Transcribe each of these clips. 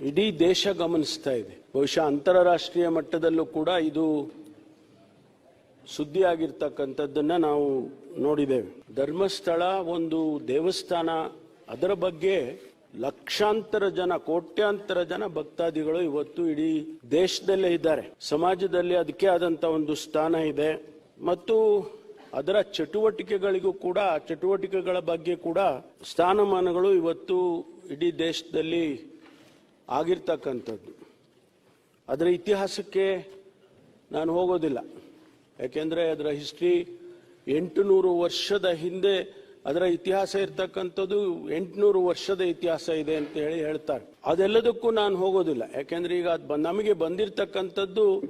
ಇಡೀ ದೇಶ ಗಮನಿಸ್ತಾ ಇದೆ. ಬಹುಶಃ ಅಂತಾರಾಷ್ಟ್ರೀಯ ಮಟ್ಟದಲ್ಲೂ ಕೂಡ ಇದು ಸುದ್ದಿ ಆಗಿರ್ತಕ್ಕಂಥದ್ದನ್ನ ನಾವು ನೋಡಿದ್ದೇವೆ. ಧರ್ಮಸ್ಥಳ ಒಂದು ದೇವಸ್ಥಾನ, ಅದರ ಬಗ್ಗೆ ಲಕ್ಷಾಂತರ ಜನ, ಕೋಟ್ಯಾಂತರ ಜನ ಭಕ್ತಾದಿಗಳು ಇವತ್ತು ಇಡೀ ದೇಶದಲ್ಲೇ ಇದ್ದಾರೆ. ಸಮಾಜದಲ್ಲಿ ಅದಕ್ಕೆ ಆದಂತ ಒಂದು ಸ್ಥಾನ ಇದೆ. ಮತ್ತು ಅದರ ಚಟುವಟಿಕೆಗಳಿಗೂ ಕೂಡ ಚಟುವಟಿಕೆಗಳ ಬಗ್ಗೆ ಕೂಡ ಸ್ಥಾನಮಾನಗಳು ಇವತ್ತು ಇಡೀ ದೇಶದಲ್ಲಿ ಆಗಿರ್ತಕ್ಕಂಥದ್ದು. ಅದರ ಇತಿಹಾಸಕ್ಕೆ ನಾನು ಹೋಗೋದಿಲ್ಲ. ಯಾಕೆಂದರೆ ಅದರ ಹಿಸ್ಟ್ರಿ ಎಂಟುನೂರು ವರ್ಷದ ಹಿಂದೆ ಅದರ ಇತಿಹಾಸ ಇರ್ತಕ್ಕಂಥದ್ದು ಎಂಟುನೂರು ವರ್ಷದ ಇತಿಹಾಸ ಇದೆ ಅಂತ ಹೇಳಿ ಹೇಳ್ತಾರೆ. ಅದೆಲ್ಲದಕ್ಕೂ ನಾನು ಹೋಗೋದಿಲ್ಲ. ಯಾಕೆಂದ್ರೆ ಈಗ ಅದು ನಮಗೆ ಬಂದಿರತಕ್ಕಂಥದ್ದು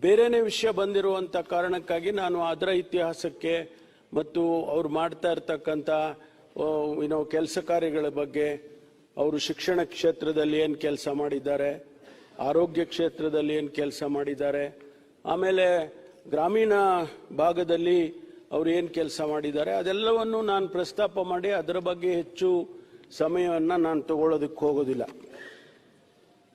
ಬೇರೆನೇ ವಿಷಯ ಬಂದಿರುವಂಥ ಕಾರಣಕ್ಕಾಗಿ ನಾನು ಅದರ ಇತಿಹಾಸಕ್ಕೆ ಮತ್ತು ಅವ್ರು ಮಾಡ್ತಾ ಇರ್ತಕ್ಕಂಥ ಏನೋ ಕೆಲಸ ಕಾರ್ಯಗಳ ಬಗ್ಗೆ ಅವರು ಶಿಕ್ಷಣ ಕ್ಷೇತ್ರದಲ್ಲಿ ಏನು ಕೆಲಸ ಮಾಡಿದ್ದಾರೆ, ಆರೋಗ್ಯ ಕ್ಷೇತ್ರದಲ್ಲಿ ಏನು ಕೆಲಸ ಮಾಡಿದ್ದಾರೆ, ಆಮೇಲೆ ಗ್ರಾಮೀಣ ಭಾಗದಲ್ಲಿ ಅವರು ಏನು ಕೆಲಸ ಮಾಡಿದ್ದಾರೆ, ಅದೆಲ್ಲವನ್ನು ನಾನು ಪ್ರಸ್ತಾಪ ಮಾಡಿ ಅದರ ಬಗ್ಗೆ ಹೆಚ್ಚು ಸಮಯವನ್ನು ನಾನು ತಗೊಳ್ಳೋದಕ್ಕೆ ಹೋಗೋದಿಲ್ಲ.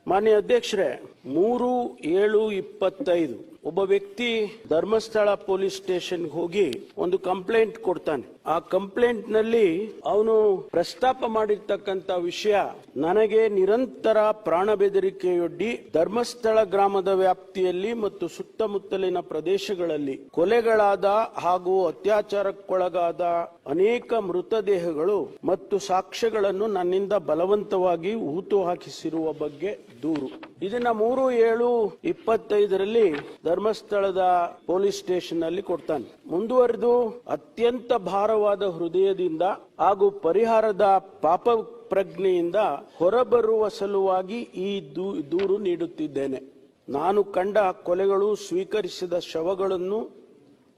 ಮಾನ್ಯ ಅಧ್ಯಕ್ಷರೇ, ಮೂರು ಏಳು ಇಪ್ಪತ್ತೈದು ಒಬ್ಬ ವ್ಯಕ್ತಿ ಧರ್ಮಸ್ಥಳ ಪೊಲೀಸ್ ಸ್ಟೇಷನ್ಗೆ ಹೋಗಿ ಒಂದು ಕಂಪ್ಲೇಂಟ್ ಕೊಡ್ತಾನೆ. ಆ ಕಂಪ್ಲೇಂಟ್ನಲ್ಲಿ ಅವನು ಪ್ರಸ್ತಾಪ ಮಾಡಿರ್ತಕ್ಕಂತ ವಿಷಯ ನನಗೆ ನಿರಂತರ ಪ್ರಾಣ ಬೆದರಿಕೆಯೊಡ್ಡಿ ಧರ್ಮಸ್ಥಳ ಗ್ರಾಮದ ವ್ಯಾಪ್ತಿಯಲ್ಲಿ ಮತ್ತು ಸುತ್ತಮುತ್ತಲಿನ ಪ್ರದೇಶಗಳಲ್ಲಿ ಕೊಲೆಗಳಾದ ಹಾಗೂ ಅತ್ಯಾಚಾರಕ್ಕೊಳಗಾದ ಅನೇಕ ಮೃತದೇಹಗಳು ಮತ್ತು ಸಾಕ್ಷ್ಯಗಳನ್ನು ನನ್ನಿಂದ ಬಲವಂತವಾಗಿ ಹೂತು ಹಾಕಿಸಿರುವ ಬಗ್ಗೆ ದೂರು. ಇದನ್ನ ಮೂರು, ಏಳು, ಇಪ್ಪತ್ತೈದರಲ್ಲಿ ಧರ್ಮಸ್ಥಳದ ಪೊಲೀಸ್ ಸ್ಟೇಷನ್ ಅಲ್ಲಿ ಕೊಡ್ತಾನೆ. ಮುಂದುವರೆದು ಅತ್ಯಂತ ಭಾರವಾದ ಹೃದಯದಿಂದ ಹಾಗೂ ಪರಿಹಾರದ ಪಾಪ ಪ್ರಜ್ಞೆಯಿಂದ ಹೊರಬರುವ ಸಲುವಾಗಿ ಈ ದೂರು ನೀಡುತ್ತಿದ್ದೇನೆ. ನಾನು ಕಂಡ ಕೊಲೆಗಳು ಸ್ವೀಕರಿಸಿದ ಶವಗಳನ್ನು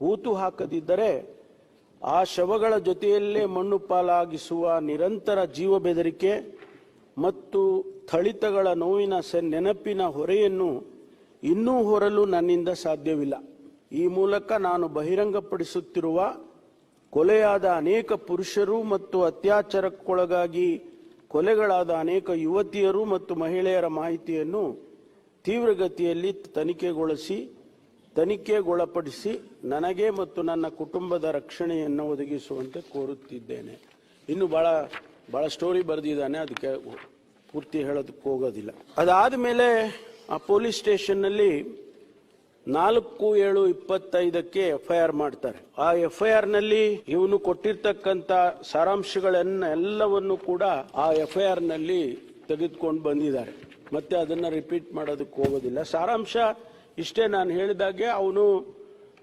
ಹೂತು ಹಾಕದಿದ್ದರೆ ಆ ಶವಗಳ ಜೊತೆಯಲ್ಲೇ ಮಣ್ಣು ಪಾಲಾಗಿಸುವ ನಿರಂತರ ಜೀವ ಬೆದರಿಕೆ ಮತ್ತು ಥಳಿತಗಳ ನೋವಿನ ಸೆ, ನೆನಪಿನ ಹೊರೆಯನ್ನು ಇನ್ನೂ ಹೊರಲು ನನ್ನಿಂದ ಸಾಧ್ಯವಿಲ್ಲ. ಈ ಮೂಲಕ ನಾನು ಬಹಿರಂಗಪಡಿಸುತ್ತಿರುವ ಕೊಲೆಯಾದ ಅನೇಕ ಪುರುಷರು ಮತ್ತು ಅತ್ಯಾಚಾರಕ್ಕೊಳಗಾಗಿ ಕೊಲೆಗಳಾದ ಅನೇಕ ಯುವತಿಯರು ಮತ್ತು ಮಹಿಳೆಯರ ಮಾಹಿತಿಯನ್ನು ತೀವ್ರಗತಿಯಲ್ಲಿ ತನಿಖೆಗೊಳಿಸಿ, ತನಿಖೆಗೊಳಪಡಿಸಿ ನನಗೆ ಮತ್ತು ನನ್ನ ಕುಟುಂಬದ ರಕ್ಷಣೆಯನ್ನು ಒದಗಿಸುವಂತೆ ಕೋರುತ್ತಿದ್ದೇನೆ. ಇನ್ನು ಭಾಳ ಭಾಳ ಸ್ಟೋರಿ ಬರೆದಿದ್ದಾನೆ, ಅದಕ್ಕೆ ಪೂರ್ತಿ ಹೇಳೋದಕ್ಕೆ ಹೋಗೋದಿಲ್ಲ. ಅದಾದ ಮೇಲೆ ಆ ಪೊಲೀಸ್ ಸ್ಟೇಷನ್ನಲ್ಲಿ ನಾಲ್ಕು ಏಳು ಇಪ್ಪತ್ತೈದಕ್ಕೆ ಎಫ್ ಐ ಆರ್ ಮಾಡ್ತಾರೆ. ಆ ಎಫ್ ಐ ಆರ್ನಲ್ಲಿ ಇವನು ಕೊಟ್ಟಿರ್ತಕ್ಕಂತ ಸಾರಾಂಶಗಳನ್ನ ಎಲ್ಲವನ್ನು ಕೂಡ ಆ ಎಫ್ ಐ ಆರ್ನಲ್ಲಿ ತೆಗೆದುಕೊಂಡು ಬಂದಿದ್ದಾರೆ. ಮತ್ತೆ ಅದನ್ನ ರಿಪೀಟ್ ಮಾಡೋದಕ್ಕೆ ಹೋಗೋದಿಲ್ಲ. ಸಾರಾಂಶ ಇಷ್ಟೇ ನಾನು ಹೇಳಿದಾಗೆ ಅವನು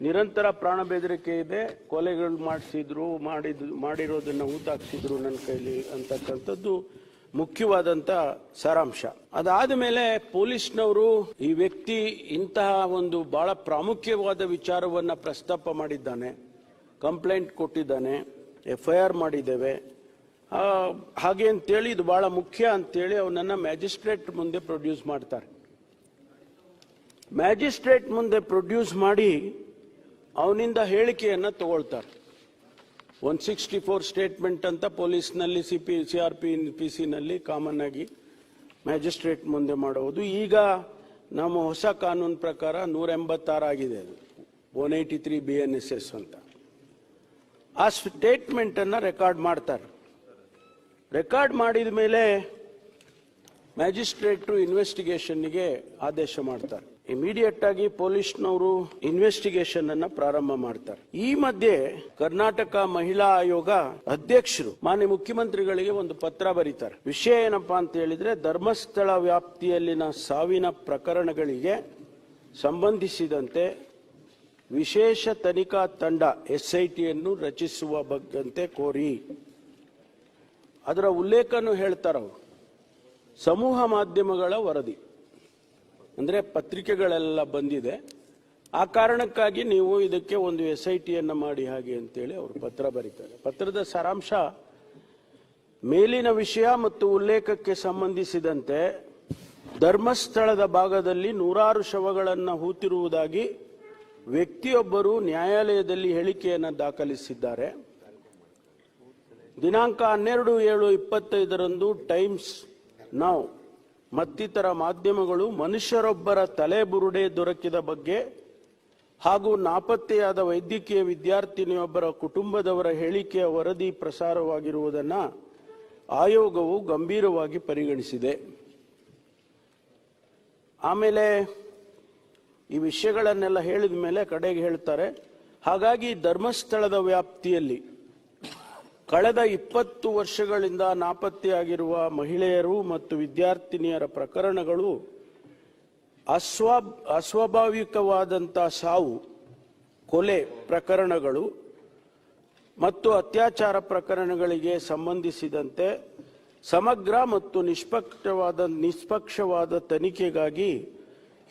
ನಿರಂತರ ಪ್ರಾಣ ಬೆದರಿಕೆ ಇದೆ. ಕೊಲೆಗಳು ಮಾಡಿಸಿದ್ರು, ಮಾಡಿದ್, ಮಾಡಿರೋದನ್ನ ಊತಾಕ್ಸಿದ್ರು ನನ್ನ ಕೈಲಿ ಅಂತಕ್ಕಂಥದ್ದು ಮುಖ್ಯವಾದಂತ ಸಾರಾಂಶ. ಅದಾದ ಮೇಲೆ ಪೊಲೀಸ್ನವರು ಈ ವ್ಯಕ್ತಿ ಇಂತಹ ಒಂದು ಬಹಳ ಪ್ರಾಮುಖ್ಯವಾದ ವಿಚಾರವನ್ನ ಪ್ರಸ್ತಾಪ ಮಾಡಿದ್ದಾನೆ. ಕಂಪ್ಲೇಂಟ್ ಕೊಟ್ಟಿದ್ದಾನೆ. ಎಫ್ ಐ ಆರ್ ಮಾಡಿದ್ದೇವೆ ಹಾಗೆ ಅಂತೇಳಿ ಇದು ಬಹಳ ಮುಖ್ಯ ಅಂತೇಳಿ ಅವನನ್ನ ಮ್ಯಾಜಿಸ್ಟ್ರೇಟ್ ಮುಂದೆ ಪ್ರೊಡ್ಯೂಸ್ ಮಾಡ್ತಾರೆ. ಮ್ಯಾಜಿಸ್ಟ್ರೇಟ್ ಮುಂದೆ ಪ್ರೊಡ್ಯೂಸ್ ಮಾಡಿ ಅವನಿಂದ ಹೇಳಿಕೆಯನ್ನ ತಗೊಳ್ತಾರೆ. ಒನ್ ಸಿಕ್ಸ್ಟಿ ಫೋರ್ ಸ್ಟೇಟ್ಮೆಂಟ್ ಅಂತ ಪೊಲೀಸ್ನಲ್ಲಿ C P C R P P ಸಿನಲ್ಲಿ common ಆಗಿ ಮ್ಯಾಜಿಸ್ಟ್ರೇಟ್ ಮುಂದೆ ಮಾಡುವುದು ಈಗ ನಮ್ಮ ಹೊಸ ಕಾನೂನು ಪ್ರಕಾರ ನೂರ ಎಂಬತ್ತಾರು ಆಗಿದೆ ಅದು. One eighty three B N S S ಅಂತ. ಆ ಸ್ಟೇಟ್ಮೆಂಟನ್ನು ರೆಕಾರ್ಡ್ ಮಾಡ್ತಾರೆ. ರೆಕಾರ್ಡ್ ಮಾಡಿದ ಮೇಲೆ ಮ್ಯಾಜಿಸ್ಟ್ರೇಟು ಇನ್ವೆಸ್ಟಿಗೇಷನ್ಗೆ ಆದೇಶ ಮಾಡ್ತಾರೆ. ಇಮಿಡಿಯೇಟ್ ಆಗಿ ಪೊಲೀಸ್ನವರು ಇನ್ವೆಸ್ಟಿಗೇಷನ್ ಅನ್ನ ಪ್ರಾರಂಭ ಮಾಡ್ತಾರೆ. ಈ ಮಧ್ಯೆ ಕರ್ನಾಟಕ ಮಹಿಳಾ ಆಯೋಗ ಅಧ್ಯಕ್ಷರು, ಮಾನ್ಯ ಮುಖ್ಯಮಂತ್ರಿಗಳಿಗೆ ಒಂದು ಪತ್ರ ಬರೀತಾರೆ. ವಿಷಯ ಏನಪ್ಪಾ ಅಂತ ಹೇಳಿದ್ರೆ, ಧರ್ಮಸ್ಥಳ ವ್ಯಾಪ್ತಿಯಲ್ಲಿನ ಸಾವಿನ ಪ್ರಕರಣಗಳಿಗೆ ಸಂಬಂಧಿಸಿದಂತೆ ವಿಶೇಷ ತನಿಖಾ ತಂಡ ಎಸ್ಐಟಿಯನ್ನು ರಚಿಸುವ ಬಗ್ಗಂತೆ ಕೋರಿ. ಅದರ ಉಲ್ಲೇಖನು ಹೇಳ್ತಾರೆ ಅವರು ಸಮೂಹ ಮಾಧ್ಯಮಗಳ ವರದಿ. ಅಂದ್ರೆ ಪತ್ರಿಕೆಗಳೆಲ್ಲ ಬಂದಿದೆ. ಆ ಕಾರಣಕ್ಕಾಗಿ ನೀವು ಇದಕ್ಕೆ ಒಂದು ಎಸ್ ಐ ಟಿಯನ್ನು ಮಾಡಿ ಹಾಗೆ ಅಂತೇಳಿ ಅವರು ಪತ್ರ ಬರೀತಾರೆ. ಪತ್ರದ ಸಾರಾಂಶ, ಮೇಲಿನ ವಿಷಯ ಮತ್ತು ಉಲ್ಲೇಖಕ್ಕೆ ಸಂಬಂಧಿಸಿದಂತೆ ಧರ್ಮಸ್ಥಳದ ಭಾಗದಲ್ಲಿ ನೂರಾರು ಶವಗಳನ್ನು ಹೂತಿರುವುದಾಗಿ ವ್ಯಕ್ತಿಯೊಬ್ಬರು ನ್ಯಾಯಾಲಯದಲ್ಲಿ ಹೇಳಿಕೆಯನ್ನು ದಾಖಲಿಸಿದ್ದಾರೆ. ದಿನಾಂಕ ಹನ್ನೆರಡು ಏಳು ಇಪ್ಪತ್ತೈದರಂದು ಟೈಮ್ಸ್ ನೌ ಮತ್ತಿತರ ಮಾಧ್ಯಮಗಳು ಮನುಷ್ಯರೊಬ್ಬರ ತಲೆಬುರುಡೆ ದೊರಕಿದ ಬಗ್ಗೆ ಹಾಗೂ ನಾಪತ್ತೆಯಾದ ವೈದ್ಯಕೀಯ ವಿದ್ಯಾರ್ಥಿನಿಯೊಬ್ಬರ ಕುಟುಂಬದವರ ಹೇಳಿಕೆಯ ವರದಿ ಪ್ರಸಾರವಾಗಿರುವುದನ್ನು ಆಯೋಗವು ಗಂಭೀರವಾಗಿ ಪರಿಗಣಿಸಿದೆ. ಆಮೇಲೆ ಈ ವಿಷಯಗಳನ್ನೆಲ್ಲ ಹೇಳಿದ ಮೇಲೆ ಕಡೆಗೆ ಹೇಳ್ತಾರೆ, ಹಾಗಾಗಿ ಧರ್ಮಸ್ಥಳದ ವ್ಯಾಪ್ತಿಯಲ್ಲಿ ಕಳೆದ ಇಪ್ಪತ್ತು ವರ್ಷಗಳಿಂದ ನಾಪತ್ತೆಯಾಗಿರುವ ಮಹಿಳೆಯರು ಮತ್ತು ವಿದ್ಯಾರ್ಥಿನಿಯರ ಪ್ರಕರಣಗಳು ಅಸ್ವಾ ಅಸ್ವಾಭಾವಿಕವಾದಂಥ ಸಾವು, ಕೊಲೆ ಪ್ರಕರಣಗಳು ಮತ್ತು ಅತ್ಯಾಚಾರ ಪ್ರಕರಣಗಳಿಗೆ ಸಂಬಂಧಿಸಿದಂತೆ ಸಮಗ್ರ ಮತ್ತು ನಿಷ್ಪಕ್ಷವಾದ ನಿಷ್ಪಕ್ಷವಾದ ತನಿಖೆಗಾಗಿ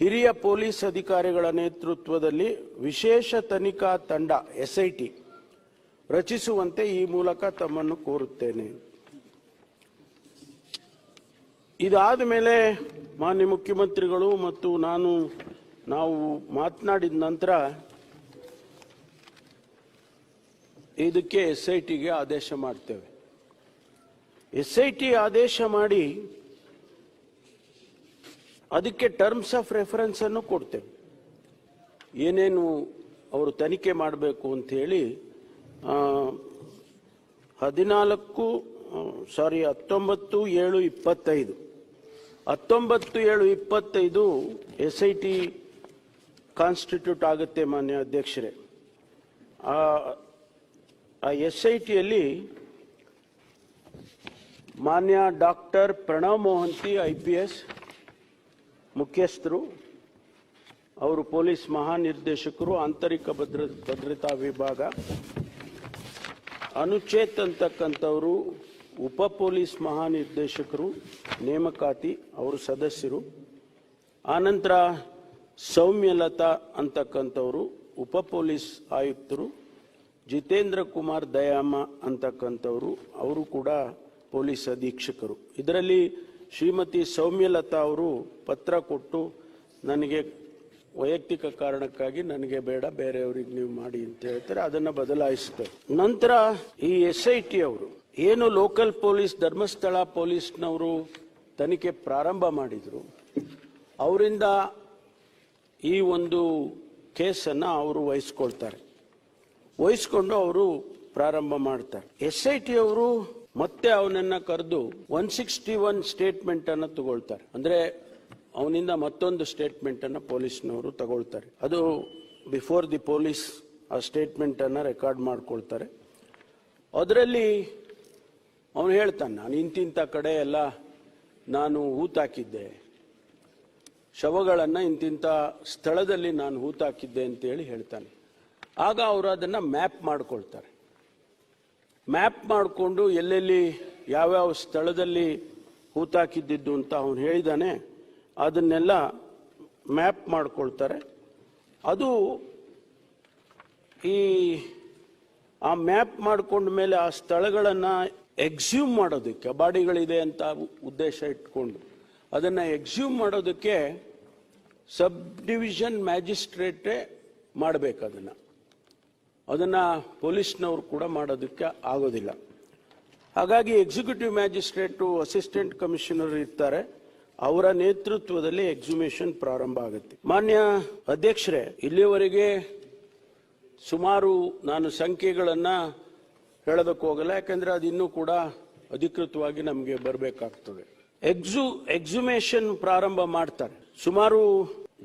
ಹಿರಿಯ ಪೊಲೀಸ್ ಅಧಿಕಾರಿಗಳ ನೇತೃತ್ವದಲ್ಲಿ ವಿಶೇಷ ತನಿಖಾ ತಂಡ, ಎಸ್ಐಟಿ ರಚಿಸುವಂತೆ ಈ ಮೂಲಕ ತಮ್ಮನ್ನು ಕೋರುತ್ತೇನೆ. ಇದಾದ ಮೇಲೆ ಮಾನ್ಯ ಮುಖ್ಯಮಂತ್ರಿಗಳು ಮತ್ತು ನಾನು, ನಾವು ಮಾತನಾಡಿದ ನಂತರ ಇದಕ್ಕೆ ಎಸ್ ಐ ಟಿಗೆ ಆದೇಶ ಮಾಡ್ತೇವೆ. ಎಸ್ ಐ ಟಿ ಆದೇಶ ಮಾಡಿ ಅದಕ್ಕೆ ಟರ್ಮ್ಸ್ ಆಫ್ ರೆಫರೆನ್ಸ್ ಅನ್ನು ಕೊಡ್ತೇವೆ. ಏನೇನು ಅವರು ತನಿಖೆ ಮಾಡಬೇಕು ಅಂತ ಹೇಳಿ ಹದಿನಾಲ್ಕು ಸಾರಿ ಹತ್ತೊಂಬತ್ತು, ಏಳು, ಇಪ್ಪತ್ತೈದು. ಹತ್ತೊಂಬತ್ತು, ಏಳು, ಇಪ್ಪತ್ತೈದು ಎಸ್ ಐ ಟಿ ಕಾನ್ಸ್ಟಿಟ್ಯೂಟ್ ಆಗುತ್ತೆ ಮಾನ್ಯ ಅಧ್ಯಕ್ಷರೇ. ಆ ಎಸ್ ಐ ಟಿಯಲ್ಲಿ ಮಾನ್ಯ doctor Pranav Mohanty I P S ಮುಖ್ಯಸ್ಥರು, ಅವರು ಪೊಲೀಸ್ ಮಹಾನಿರ್ದೇಶಕರು, ಆಂತರಿಕ ಭದ್ರ, ಭದ್ರತಾ ವಿಭಾಗ ಅನುಚೇತ್ ಅಂತಕ್ಕಂಥವರು ಉಪ ಪೊಲೀಸ್ ಮಹಾನಿರ್ದೇಶಕರು, ನೇಮಕಾತಿ, ಅವರು ಸದಸ್ಯರು. ಆನಂತರ ಸೌಮ್ಯಲತಾ ಅಂತಕ್ಕಂಥವರು ಉಪ ಪೊಲೀಸ್ ಆಯುಕ್ತರು. ಜಿತೇಂದ್ರ ಕುಮಾರ್ ದಯಾಮ ಅಂತಕ್ಕಂಥವರು, ಅವರು ಕೂಡ ಪೊಲೀಸ್ ಅಧೀಕ್ಷಕರು. ಇದರಲ್ಲಿ ಶ್ರೀಮತಿ ಸೌಮ್ಯಲತಾ ಅವರು ಪತ್ರ ಕೊಟ್ಟು ನನಗೆ ವೈಯಕ್ತಿಕ ಕಾರಣಕ್ಕಾಗಿ ನನಗೆ ಬೇಡ, ಬೇರೆಯವ್ರಿಗೆ ನೀವು ಮಾಡಿ ಅಂತ ಹೇಳ್ತಾರೆ, ಅದನ್ನ ಬದಲಾಯಿಸ್ತಾರೆ. ನಂತರ ಈ ಎಸ್ ಐ ಟಿ ಅವರು, ಏನು ಲೋಕಲ್ ಪೊಲೀಸ್, ಧರ್ಮಸ್ಥಳ ಪೊಲೀಸ್ನವರು ತನಿಖೆ ಪ್ರಾರಂಭ ಮಾಡಿದ್ರು, ಅವರಿಂದ ಈ ಒಂದು ಕೇಸನ್ನು ಅವರು ವಹಿಸ್ಕೊಳ್ತಾರೆ. ವಹಿಸ್ಕೊಂಡು ಅವರು ಪ್ರಾರಂಭ ಮಾಡ್ತಾರೆ. ಎಸ್ ಐ ಟಿ ಅವರು ಮತ್ತೆ ಅವನನ್ನ ಕರೆದು ಒನ್ ಸಿಕ್ಸ್ಟಿ ಒನ್ ಸ್ಟೇಟ್ಮೆಂಟ್ ಅನ್ನು ತಗೊಳ್ತಾರೆ. ಅಂದ್ರೆ ಅವನಿಂದ ಮತ್ತೊಂದು ಸ್ಟೇಟ್ಮೆಂಟ್ ಅನ್ನ ಪೊಲೀಸ್ನವರು ತಗೊಳ್ತಾರೆ. ಅದು ಬಿಫೋರ್ ದಿ ಪೊಲೀಸ್ ಆ ಸ್ಟೇಟ್ಮೆಂಟ್ ಅನ್ನ ರೆಕಾರ್ಡ್ ಮಾಡ್ಕೊಳ್ತಾರೆ. ಅದರಲ್ಲಿ ಅವನು ಹೇಳ್ತಾನೆ, ನಾನು ಇಂತಿಂಥ ಕಡೆ ಎಲ್ಲ ನಾನು ಹೂತಾಕಿದ್ದೆ ಶವಗಳನ್ನು ಇಂತಿಂಥ ಸ್ಥಳದಲ್ಲಿ ನಾನು ಹೂತಾಕಿದ್ದೆ ಅಂತೇಳಿ ಹೇಳ್ತಾನೆ. ಆಗ ಅವರು ಅದನ್ನು ಮ್ಯಾಪ್ ಮಾಡ್ಕೊಳ್ತಾರೆ. ಮ್ಯಾಪ್ ಮಾಡಿಕೊಂಡು ಎಲ್ಲೆಲ್ಲಿ ಯಾವ್ಯಾವ ಸ್ಥಳದಲ್ಲಿ ಹೂತಾಕಿದ್ದಿದ್ದು ಅಂತ ಅವನು ಹೇಳಿದಾನೆ. ಅದನ್ನೆಲ್ಲ ಮ್ಯಾಪ್ ಮಾಡ್ಕೊಳ್ತಾರೆ. ಅದು ಈ, ಆ ಮ್ಯಾಪ್ ಮಾಡಿಕೊಂಡ ಮೇಲೆ ಆ ಸ್ಥಳಗಳನ್ನು ಎಕ್ಸ್ಯೂಮ್ ಮಾಡೋದಕ್ಕೆ ಬಾಡಿಗಳಿದೆ ಅಂತ ಉದ್ದೇಶ ಇಟ್ಕೊಂಡು, ಅದನ್ನು ಎಕ್ಸ್ಯೂಮ್ ಮಾಡೋದಕ್ಕೆ ಸಬ್ ಡಿವಿಷನ್ ಮ್ಯಾಜಿಸ್ಟ್ರೇಟೇ ಮಾಡಬೇಕು ಅದನ್ನು. ಅದನ್ನು ಪೊಲೀಸ್ನವರು ಕೂಡ ಮಾಡೋದಕ್ಕೆ ಆಗೋದಿಲ್ಲ. ಹಾಗಾಗಿ ಎಕ್ಸಿಕ್ಯೂಟಿವ್ ಮ್ಯಾಜಿಸ್ಟ್ರೇಟು ಅಸಿಸ್ಟೆಂಟ್ ಕಮಿಷನರ್ ಇರ್ತಾರೆ. ಅವರ ನೇತೃತ್ವದಲ್ಲಿ ಎಕ್ಸಿಮೇಷನ್ ಪ್ರಾರಂಭ ಆಗುತ್ತೆ. ಮಾನ್ಯ ಅಧ್ಯಕ್ಷರೇ ಇಲ್ಲಿಯವರೆಗೆ ಸುಮಾರು ನಾನು ಸಂಖ್ಯೆಗಳನ್ನು ಹೇಳೋದಕ್ಕೆ ಹೋಗಲ್ಲ, ಯಾಕಂದರೆ ಅದು ಇನ್ನೂ ಕೂಡ ಅಧಿಕೃತವಾಗಿ ನಮಗೆ ಬರಬೇಕಾಗ್ತದೆ. ಎಕ್ಸು ಎಕ್ಸಿಮೇಷನ್ ಪ್ರಾರಂಭ ಮಾಡ್ತಾರೆ. ಸುಮಾರು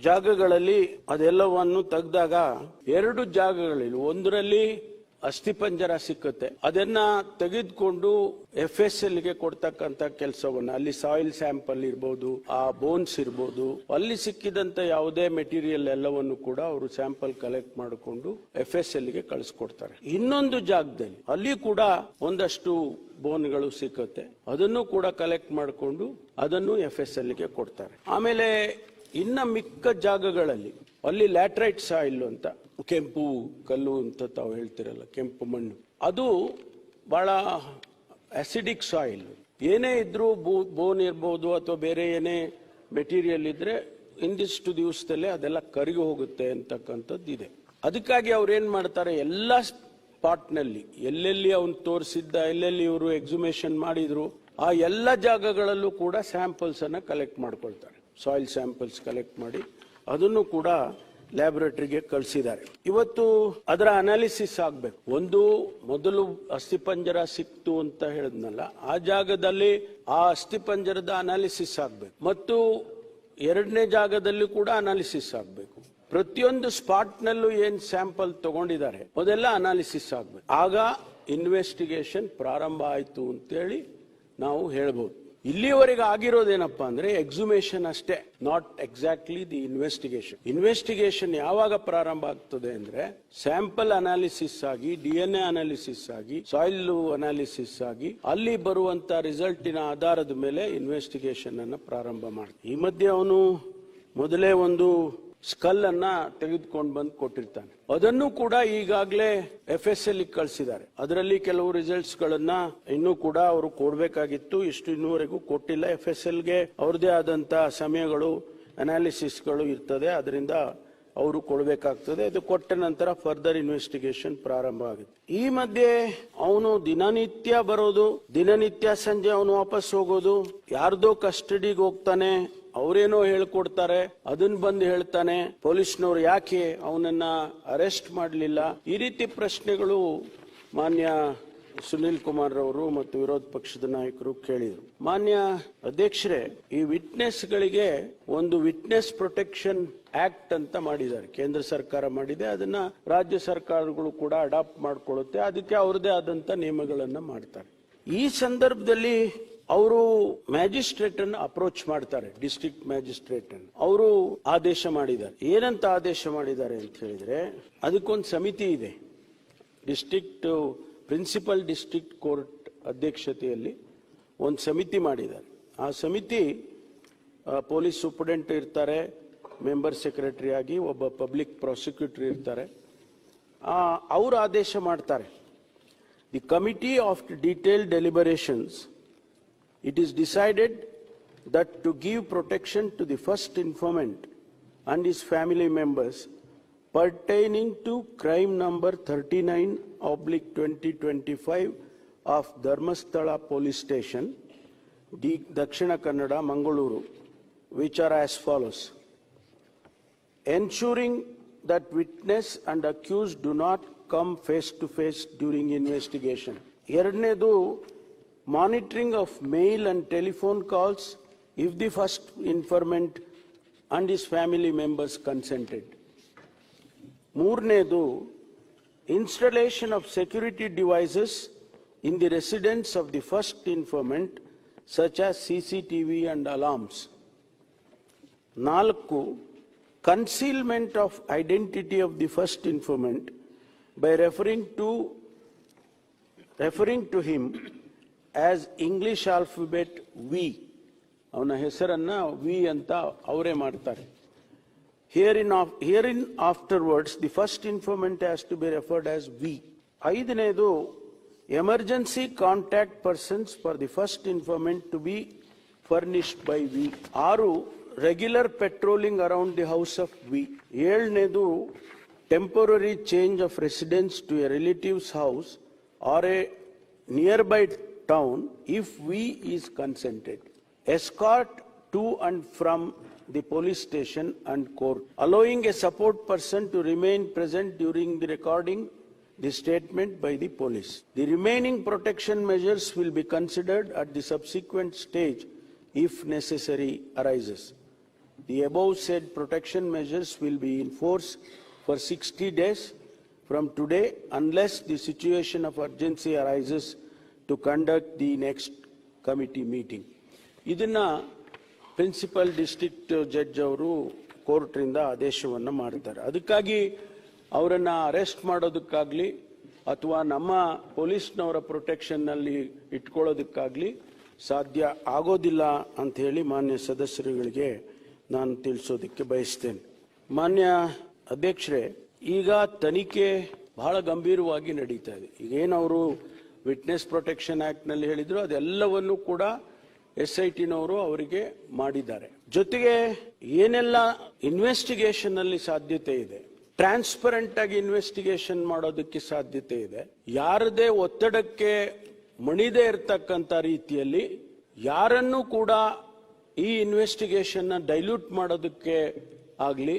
ಜಾಗಗಳಲ್ಲಿ ಅದೆಲ್ಲವನ್ನು ತೆಗೆದಾಗ ಎರಡು ಜಾಗಗಳಲ್ಲಿ. ಒಂದರಲ್ಲಿ ಅಸ್ಥಿಪಂಜರ ಸಿಕ್ಕುತ್ತೆ. ಅದನ್ನ ತೆಗೆದುಕೊಂಡು ಎಫ್ ಎಸ್ ಎಲ್ಗೆ ಕೊಡ್ತಕ್ಕಂತ ಕೆಲಸವನ್ನ, ಅಲ್ಲಿ ಸಾಯಿಲ್ ಸ್ಯಾಂಪಲ್ ಇರ್ಬೋದು, ಆ ಬೋನ್ಸ್ ಇರ್ಬೋದು, ಅಲ್ಲಿ ಸಿಕ್ಕಿದಂತ ಯಾವುದೇ ಮೆಟೀರಿಯಲ್ ಎಲ್ಲವನ್ನು ಕೂಡ ಅವರು ಸ್ಯಾಂಪಲ್ ಕಲೆಕ್ಟ್ ಮಾಡಿಕೊಂಡು ಎಫ್ ಎಸ್ ಎಲ್ಗೆ ಕಳಿಸ್ಕೊಡ್ತಾರೆ. ಇನ್ನೊಂದು ಜಾಗದಲ್ಲಿ ಅಲ್ಲಿ ಕೂಡ ಒಂದಷ್ಟು ಬೋನ್ಗಳು ಸಿಕ್ಕುತ್ತೆ. ಅದನ್ನು ಕೂಡ ಕಲೆಕ್ಟ್ ಮಾಡಿಕೊಂಡು ಅದನ್ನು ಎಫ್ ಎಸ್ ಎಲ್ಗೆ ಕೊಡ್ತಾರೆ. ಆಮೇಲೆ ಇನ್ನ ಮಿಕ್ಕ ಜಾಗಗಳಲ್ಲಿ, ಅಲ್ಲಿ ಲ್ಯಾಟ್ರೈಟ್ ಸಾಯಿಲ್ ಅಂತ, ಕೆಂಪು ಕಲ್ಲು ಅಂತ ತಾವು ಹೇಳ್ತಿರಲ್ಲ, ಕೆಂಪು ಮಣ್ಣು, ಅದು ಬಹಳ ಆಸಿಡಿಕ್ ಸಾಯಿಲ್ ಏನೇ ಇದ್ರೂ ಬೋನ್ ಇರ್ಬೋದು ಅಥವಾ ಬೇರೆ ಏನೇ ಮೆಟೀರಿಯಲ್ ಇದ್ರೆ, ಇಂದಿಷ್ಟು ದಿವಸದಲ್ಲೇ ಅದೆಲ್ಲ ಕರಗಿ ಹೋಗುತ್ತೆ ಅಂತಕ್ಕಂಥದ್ದು ಇದೆ. ಅದಕ್ಕಾಗಿ ಅವ್ರು ಏನ್ ಮಾಡ್ತಾರೆ, ಎಲ್ಲ ಸ್ಪಾಟ್ನಲ್ಲಿ ಎಲ್ಲೆಲ್ಲಿ ಅವ್ನು ತೋರಿಸಿದ್ದ, ಎಲ್ಲೆಲ್ಲಿ ಇವರು ಎಕ್ಸುಮೇಷನ್ ಮಾಡಿದ್ರು, ಆ ಎಲ್ಲ ಜಾಗಗಳಲ್ಲೂ ಕೂಡ ಸ್ಯಾಂಪಲ್ಸ್ ಅನ್ನ ಕಲೆಕ್ಟ್ ಮಾಡ್ಕೊಳ್ತಾರೆ. ಸಾಯಿಲ್ ಸ್ಯಾಂಪಲ್ಸ್ ಕಲೆಕ್ಟ್ ಮಾಡಿ ಅದನ್ನು ಕೂಡ ಲ್ಯಾಬೊರೇಟರಿಗೆ ಕಳಿಸಿದ್ದಾರೆ. ಇವತ್ತು ಅದರ ಅನಾಲಿಸಿಸ್ ಆಗಬೇಕು. ಒಂದು ಮೊದಲು ಅಸ್ಥಿಪಂಜರ ಸಿಕ್ತು ಅಂತ ಹೇಳಿದ್ನಲ್ಲ, ಆ ಜಾಗದಲ್ಲಿ ಆ ಅಸ್ಥಿಪಂಜರದ ಅನಾಲಿಸಿಸ್ ಆಗಬೇಕು. ಮತ್ತು ಎರಡನೇ ಜಾಗದಲ್ಲಿ ಕೂಡ ಅನಾಲಿಸಿಸ್ ಆಗಬೇಕು. ಪ್ರತಿಯೊಂದು ಸ್ಪಾಟ್ನಲ್ಲೂ ಏನು ಸ್ಯಾಂಪಲ್ ತಗೊಂಡಿದ್ದಾರೆ, ಅದೆಲ್ಲ ಅನಾಲಿಸಿಸ್ ಆಗಬೇಕು. ಆಗ ಇನ್ವೆಸ್ಟಿಗೇಷನ್ ಪ್ರಾರಂಭ ಆಯಿತು ಅಂತೇಳಿ ನಾವು ಹೇಳ್ಬೋದು. ಇಲ್ಲಿಯವರೆಗೆ ಆಗಿರೋದೇನಪ್ಪ ಅಂದ್ರೆ ಎಕ್ಸುಮೇಷನ್ ಅಷ್ಟೇ not exactly the investigation investigation ಯಾವಾಗ ಪ್ರಾರಂಭ ಆಗ್ತದೆ ಅಂದ್ರೆ ಸ್ಯಾಂಪಲ್ ಅನಾಲಿಸಿಸ್ ಆಗಿ ಡಿ ಎನ್ ಎ ಅನಾಲಿಸಿಸ್ ಆಗಿ ಸಾಯಿಲ್ ಅನಾಲಿಸಿಸ್ ಆಗಿ, ಅಲ್ಲಿ ಬರುವಂತ ರಿಸಲ್ಟಿನ ಆಧಾರದ ಮೇಲೆ ಇನ್ವೆಸ್ಟಿಗೇಷನ್ ಅನ್ನ ಪ್ರಾರಂಭ ಮಾಡ್ತಾರೆ ಈ ಮಧ್ಯೆ ಅವನು ಮೊದಲೇ ಒಂದು ಸ್ಕಲ್ ಅನ್ನ ತೆಗೆದುಕೊಂಡು ಬಂದು ಕೊಟ್ಟಿರ್ತಾನೆ. ಅದನ್ನು ಕೂಡ ಈಗಾಗಲೇ ಎಫ್ ಎಸ್ ಎಲ್ ಕಳಿಸಿದ್ದಾರೆ. ಅದರಲ್ಲಿ ಕೆಲವು ರಿಸಲ್ಟ್ಸ್ ಗಳನ್ನ ಇನ್ನೂ ಕೂಡ ಅವರು ಕೊಡಬೇಕಾಗಿತ್ತು. ಇಷ್ಟು ಇನ್ನೂವರೆಗೂ ಕೊಟ್ಟಿಲ್ಲ. ಎಫ್ ಎಸ್ ಎಲ್ಗೆ ಅವ್ರದೇ ಆದಂತಹ ಸಮಯಗಳು ಅನಾಲಿಸಿಸ್ಗಳು ಇರ್ತದೆ. ಅದರಿಂದ ಅವರು ಕೊಡಬೇಕಾಗ್ತದೆ. ಅದು ಕೊಟ್ಟ ನಂತರ ಫರ್ದರ್ ಇನ್ವೆಸ್ಟಿಗೇಷನ್ ಪ್ರಾರಂಭ ಆಗುತ್ತೆ. ಈ ಮಧ್ಯೆ ಅವನು ದಿನನಿತ್ಯ ಬರೋದು, ದಿನನಿತ್ಯ ಸಂಜೆ ಅವನು ವಾಪಸ್ ಹೋಗೋದು, ಯಾರ್ದೋ ಕಸ್ಟಡಿಗೆ ಹೋಗ್ತಾನೆ ಅವರೇನೋ ಹೇಳ್ಕೊಡ್ತಾರೆ ಅದನ್ನ ಬಂದು ಹೇಳ್ತಾನೆ. ಪೊಲೀಸ್ನವ್ರು ಯಾಕೆ ಅವನನ್ನ ಅರೆಸ್ಟ್ ಮಾಡಲಿಲ್ಲ? ಈ ರೀತಿ ಪ್ರಶ್ನೆಗಳು ಮಾನ್ಯ ಸುನಿಲ್ ಕುಮಾರ್ ಅವರು ಮತ್ತು ವಿರೋಧ ಪಕ್ಷದ ನಾಯಕರು ಕೇಳಿದರು. ಮಾನ್ಯ ಅಧ್ಯಕ್ಷರೇ, ಈ ವಿಟ್ನೆಸ್ ಗಳಿಗೆ ಒಂದು ವಿಟ್ನೆಸ್ ಪ್ರೊಟೆಕ್ಷನ್ ಆಕ್ಟ್ ಅಂತ ಮಾಡಿದ್ದಾರೆ. ಕೇಂದ್ರ ಸರ್ಕಾರ ಮಾಡಿದೆ, ಅದನ್ನ ರಾಜ್ಯ ಸರ್ಕಾರಗಳು ಕೂಡ ಅಡಾಪ್ಟ್ ಮಾಡ್ಕೊಳ್ಳುತ್ತೆ. ಅದಕ್ಕೆ ಅವರದೇ ಆದಂತ ನಿಯಮಗಳನ್ನ ಮಾಡ್ತಾರೆ. ಈ ಸಂದರ್ಭದಲ್ಲಿ ಅವರು ಮ್ಯಾಜಿಸ್ಟ್ರೇಟ್ ಅನ್ನು ಅಪ್ರೋಚ್ ಮಾಡ್ತಾರೆ, ಡಿಸ್ಟ್ರಿಕ್ಟ್ ಮ್ಯಾಜಿಸ್ಟ್ರೇಟ್ ಅನ್ನು ಅವರು ಆದೇಶ ಮಾಡಿದ್ದಾರೆ. ಏನಂತ ಆದೇಶ ಮಾಡಿದ್ದಾರೆ ಅಂತ ಹೇಳಿದ್ರೆ, ಅದಕ್ಕೊಂದು ಸಮಿತಿ ಇದೆ. ಡಿಸ್ಟ್ರಿಕ್ಟ್, ಪ್ರಿನ್ಸಿಪಲ್ ಡಿಸ್ಟ್ರಿಕ್ಟ್ ಕೋರ್ಟ್ ಅಧ್ಯಕ್ಷತೆಯಲ್ಲಿ ಒಂದು ಸಮಿತಿ ಮಾಡಿದ್ದಾರೆ. ಆ ಸಮಿತಿ ಪೊಲೀಸ್ ಸೂಪರಿಂಟೆಂಟ್ ಇರ್ತಾರೆ, ಮೆಂಬರ್ ಸೆಕ್ರೆಟರಿ ಆಗಿ ಒಬ್ಬ ಪಬ್ಲಿಕ್ ಪ್ರಾಸಿಕ್ಯೂಟರ್ ಇರ್ತಾರೆ. ಅವರು ಆದೇಶ ಮಾಡ್ತಾರೆ. The committee of detail deliberations it is decided that to give protection to the first informant and his family members pertaining to crime number 39 oblique 2025 of Dharmasthala Police Station, D- Dakshina Kannada, Mangaluru, which are as follows. Ensuring that witness and accused do not come face to face during investigation. ಎರಡನೇದು monitoring of mail and telephone calls if the first informant and his family members consented. Moornedu, installation of security devices in the residence of the first informant, such as CCTV and alarms. Nalku, concealment of identity of the first informant by referring to referring to him as English alphabet V ಅವನ ಹೆಸರನ್ನ V ಅಂತ ಅವರೇ ಮಾಡ್ತಾರೆ. Herein of herein afterwards the first informant has to be referred as V ಐದನೇದು emergency contact persons for the first informant to be furnished by V ಆರು regular patrolling around the house of V ಏಳನೇದು temporary change of residence to a relatives house or a nearby town if we is consented. Escort to and from the police station and court, allowing a support person to remain present during the recording the statement by the police. The remaining protection measures will be considered at the subsequent stage if necessary arises. The above said protection measures will be in force for 60 days from today unless the situation of urgency arises to conduct the next committee meeting ಇದನ್ನ principal district judge ಅವರು ಕೋರ್ಟ್ರಿಂದ ಆದೇಶವನ್ನು ಮಾಡ್ತಾರೆ ಅದಕ್ಕಾಗಿ ಅವರನ್ನು arrest ಮಾಡೋದಕ್ಕಾಗ್ಲಿ ಅಥವಾ ನಮ್ಮ ಪೊಲೀಸ್ನವರ ಪ್ರೊಟೆಕ್ಷನ್ನಲ್ಲಿ ಇಟ್ಕೊಳ್ಳೋದಕ್ಕಾಗ್ಲಿ ಸಾಧ್ಯ ಆಗೋದಿಲ್ಲ ಅಂತ ಹೇಳಿ ಮಾನ್ಯ ಸದಸ್ಯರುಗಳಿಗೆ ನಾನು ತಿಳಿಸೋದಕ್ಕೆ ಬಯಸ್ತೇನೆ. ಮಾನ್ಯ ಅಧ್ಯಕ್ಷರೇ, ಈಗ ತನಿಖೆ ಬಹಳ ಗಂಭೀರವಾಗಿ ನಡೀತಾ ಇದೆ. ಈಗೇನವರು ವಿಟ್ನೆಸ್ ಪ್ರೊಟೆಕ್ಷನ್ ಆಕ್ಟ್ನಲ್ಲಿ ಹೇಳಿದ್ರು, ಅದೆಲ್ಲವನ್ನು ಕೂಡ ಎಸ್ ಐ ಟಿನವರು ಅವರಿಗೆ ಮಾಡಿದ್ದಾರೆ. ಜೊತೆಗೆ ಏನೆಲ್ಲ ಇನ್ವೆಸ್ಟಿಗೇಷನ್ ಅಲ್ಲಿ ಸಾಧ್ಯತೆ ಇದೆ ಟ್ರಾನ್ಸ್ಪರೆಂಟ್ ಆಗಿ ಇನ್ವೆಸ್ಟಿಗೇಷನ್ ಮಾಡೋದಕ್ಕೆ ಸಾಧ್ಯತೆ ಇದೆ, ಯಾರದೇ ಒತ್ತಡಕ್ಕೆ ಮಣಿದೇ ಇರತಕ್ಕಂತ ರೀತಿಯಲ್ಲಿ ಯಾರನ್ನು ಕೂಡ ಈ ಇನ್ವೆಸ್ಟಿಗೇಷನ್ನ ಡೈಲ್ಯೂಟ್ ಮಾಡೋದಕ್ಕೆ ಆಗಲಿ,